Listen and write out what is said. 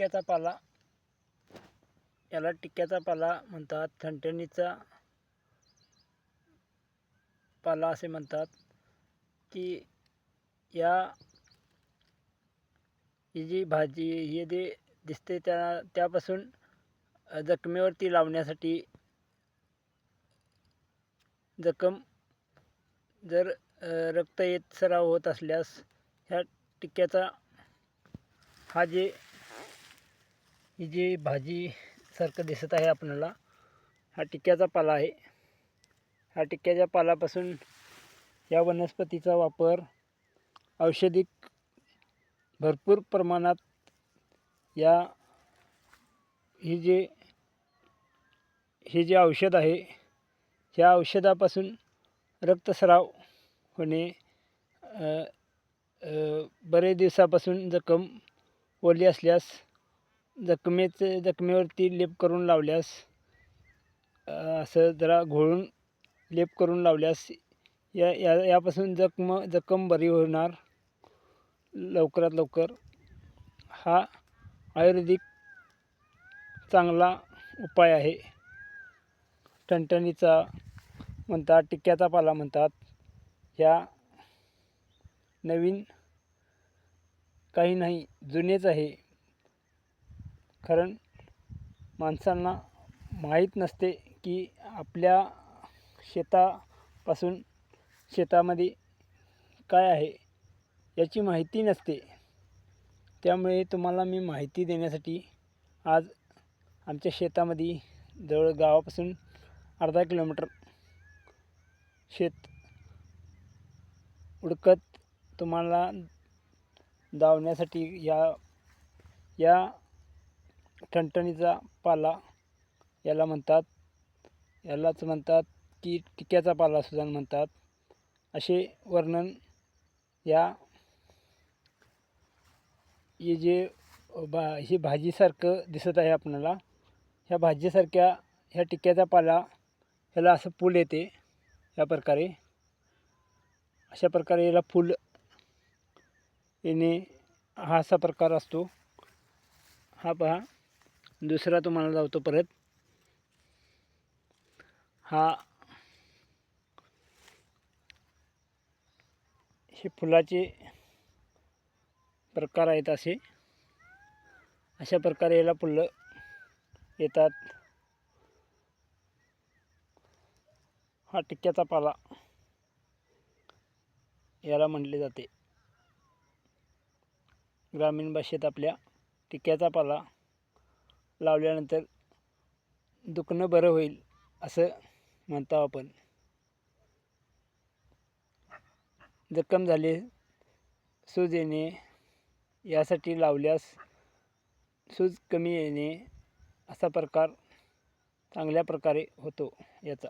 टिक्क्याचा पाला. याला टिक्क्याचा पाला म्हणतात. थंटणीचा पाला असे म्हणतात. की या ही जी भाजी हे जे दिसते त्या त्यापासून जखमेवरती लावण्यासाठी जखम जर रक्त येत सराव होत असल्यास ह्या टिक्क्याचा हा जे ही जी भाजीसारखं दिसत आहे आपल्याला हा टिक्क्याचा पाला आहे. हा टिक्क्याच्या पालापासून या वनस्पतीचा वापर औषधिक भरपूर प्रमाणात या ही जे हे जे औषध आहे ह्या औषधापासून रक्तस्राव होणे बरे बरेच दिवसापासून जखम ओली असल्यास जखमेचे जखमेवरती लेप करून लावल्यास असं जरा घोळून लेप करून लावल्यास या या यापासून जखम जखम बरी होणार. लवकरात लवकर हा आयुर्वेदिक चांगला उपाय आहे. टणटणीचा म्हणतात टिक्क्याचा पाला म्हणतात. ह्या नवीन काही नाही जुनेच आहे. कारण माणसांना माहीत नसते की आपल्या शेतापासून शेतामध्ये काय आहे याची माहिती नसते. त्यामुळे तुम्हाला मी माहिती देण्यासाठी आज आमच्या शेतामध्ये जवळ गावापासून अर्धा किलोमीटर शेत उडकत तुम्हाला धावण्यासाठी या या ठणठणीचा पाला याला म्हणतात. यालाच म्हणतात की टिक्क्याचा पाला सुद्धा म्हणतात. असे वर्णन या हे जे बा ही भाजीसारखं दिसत आहे आपणाला ह्या भाजीसारख्या ह्या टिक्क्याचा पाला ह्याला असं फूल येते. या प्रकारे. अशा प्रकारे याला फूल येणे हा असा प्रकार असतो. हा पहा. दुसरा तुम्हाला लावतो परत. हा. हे फुलाचे प्रकार आहेत असे. अशा प्रकारे याला फुलं येतात. हा टिक्क्याचा पाला याला म्हटले जाते. ग्रामीण भाषेत आपल्या टिक्क्याचा पाला लावल्यानंतर दुखणं बरं होईल असं म्हणतो आपण. जखम झाली सूज येणे यासाठी लावल्यास सूज कमी येणे असा प्रकार चांगल्या प्रकारे होतो याचा.